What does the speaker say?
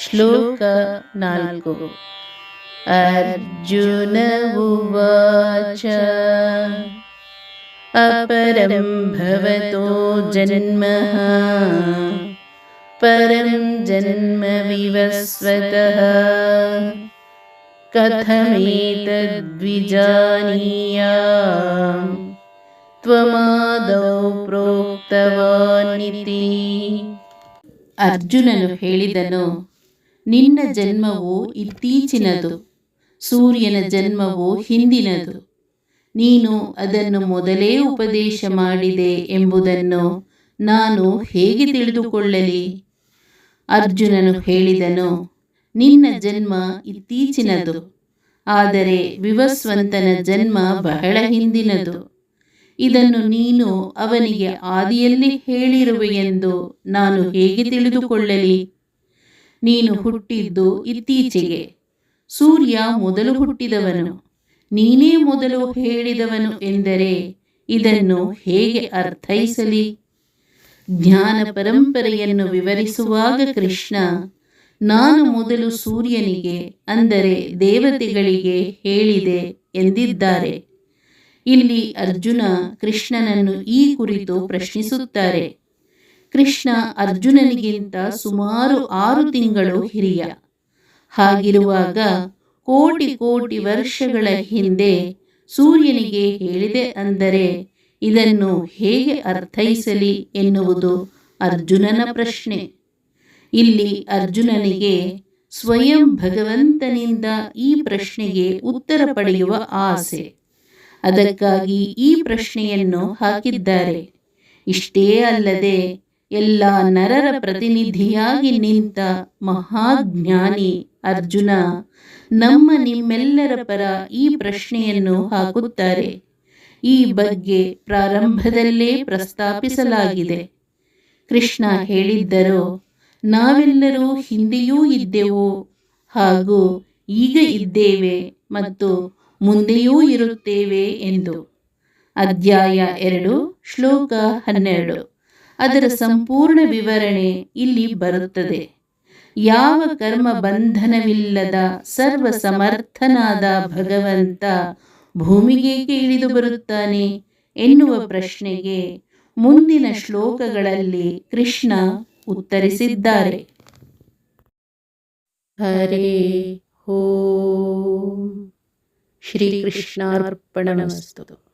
ಶ್ಲೋಕ ನಾಲ್ಕು ಅರ್ಜುನ ಉವಾಚ अपरं भवतो जन्म परं जन्म विवस्वतः कथमेतद्विजानीया त्वमादौ ಪ್ರೋಕ್ತವಾನಿತಿ ಅರ್ಜುನನು ಹೇಳಿದನು ನಿನ್ನ ಜನ್ಮವು ಇತ್ತೀಚಿನದು, ಸೂರ್ಯನ ಜನ್ಮವು ಹಿಂದಿನದು. ನೀನು ಅದನ್ನು ಮೊದಲೇ ಉಪದೇಶ ಮಾಡಿದೆ ಎಂಬುದನ್ನು ನಾನು ಹೇಗೆ ತಿಳಿದುಕೊಳ್ಳಲಿ? ಅರ್ಜುನನು ಹೇಳಿದನು, ನಿನ್ನ ಜನ್ಮ ಇತ್ತೀಚಿನದು, ಆದರೆ ವಿವಸ್ವಂತನ ಜನ್ಮ ಬಹಳ ಹಿಂದಿನದು. ಇದನ್ನು ನೀನು ಅವನಿಗೆ ಆದಿಯಲ್ಲಿ ಹೇಳಿರುವೆಯೆಂದು ನಾನು ಹೇಗೆ ತಿಳಿದುಕೊಳ್ಳಲಿ? ನೀನು ಹುಟ್ಟಿದ್ದು ಇತ್ತೀಚೆಗೆ. ಸೂರ್ಯ ಮೊದಲು ಹುಟ್ಟಿದವನು. ನೀನೇ ಮೊದಲು ಹೇಳಿದವನು ಎಂದರೆ ಇದನ್ನು ಹೇಗೆ ಅರ್ಥೈಸಲಿ? ಜ್ಞಾನ ಪರಂಪರೆಯನ್ನು ವಿವರಿಸುವಾಗ ಕೃಷ್ಣ ನಾನು ಮೊದಲು ಸೂರ್ಯನಿಗೆ ಅಂದರೆ ದೇವತೆಗಳಿಗೆ ಹೇಳಿದೆ ಎಂದಿದ್ದಾರೆ. ಇಲ್ಲಿ ಅರ್ಜುನ ಕೃಷ್ಣನನ್ನು ಈ ಕುರಿತು ಪ್ರಶ್ನಿಸುತ್ತಾರೆ. ಕೃಷ್ಣ ಅರ್ಜುನನಿಗಿಂತ ಸುಮಾರು ಆರು ತಿಂಗಳು ಹಿರಿಯ. ಹಾಗಿರುವಾಗ ಕೋಟಿ ಕೋಟಿ ವರ್ಷಗಳ ಹಿಂದೆ ಸೂರ್ಯನಿಗೆ ಹೇಳಿದೆ ಅಂದರೆ, ಇದನ್ನು ಹೇಗೆ ಅರ್ಥೈಸಲಿ ಎನ್ನುವುದು ಅರ್ಜುನನ ಪ್ರಶ್ನೆ. ಇಲ್ಲಿ ಅರ್ಜುನನಿಗೆ ಸ್ವಯಂ ಭಗವಂತನಿಂದ ಈ ಪ್ರಶ್ನೆಗೆ ಉತ್ತರ ಪಡೆಯುವ ಆಸೆ. ಅದಕ್ಕಾಗಿ ಈ ಪ್ರಶ್ನೆಯನ್ನು ಹಾಕಿದ್ದಾರೆ. ಇಷ್ಟೇ ಅಲ್ಲದೆ ಎಲ್ಲ ನರರ ಪ್ರತಿನಿಧಿಯಾಗಿ ನಿಂತ ಮಹಾಜ್ಞಾನಿ ಅರ್ಜುನ, ನಮ್ಮ ನಿಮ್ಮೆಲ್ಲರ ಪರ ಈ ಪ್ರಶ್ನೆಯನ್ನು ಹಾಕುತ್ತಾರೆ. ಈ ಬಗ್ಗೆ ಪ್ರಾರಂಭದಲ್ಲೇ ಪ್ರಸ್ತಾಪಿಸಲಾಗಿದೆ. ಕೃಷ್ಣ ಹೇಳಿದ್ದರು, ನಾವೆಲ್ಲರೂ ಹಿಂದೆಯೂ ಇದ್ದೆವು ಹಾಗೂ ಈಗ ಇದ್ದೇವೆ ಮತ್ತು ಮುಂದೆಯೂ ಇರುತ್ತೇವೆ ಎಂದು. ಅಧ್ಯಾಯ ಎರಡು, ಶ್ಲೋಕ ಹನ್ನೆರಡು. ಅದರ ಸಂಪೂರ್ಣ ವಿವರಣೆ ಇಲ್ಲಿ ಬರುತ್ತದೆ. ಯಾವ ಕರ್ಮ ಬಂಧನವಿಲ್ಲದ ಸರ್ವ ಸಮರ್ಥನಾದ ಭಗವಂತ ಭೂಮಿಗೇಕೆ ಇಳಿದು ಬರುತ್ತಾನೆ ಎನ್ನುವ ಪ್ರಶ್ನೆಗೆ ಮುಂದಿನ ಶ್ಲೋಕಗಳಲ್ಲಿ ಕೃಷ್ಣ ಉತ್ತರಿಸಿದ್ದಾರೆ. ಹರೇ ಹೋ ಶ್ರೀಕೃಷ್ಣಾರ್ಪಣಮಸ್ತು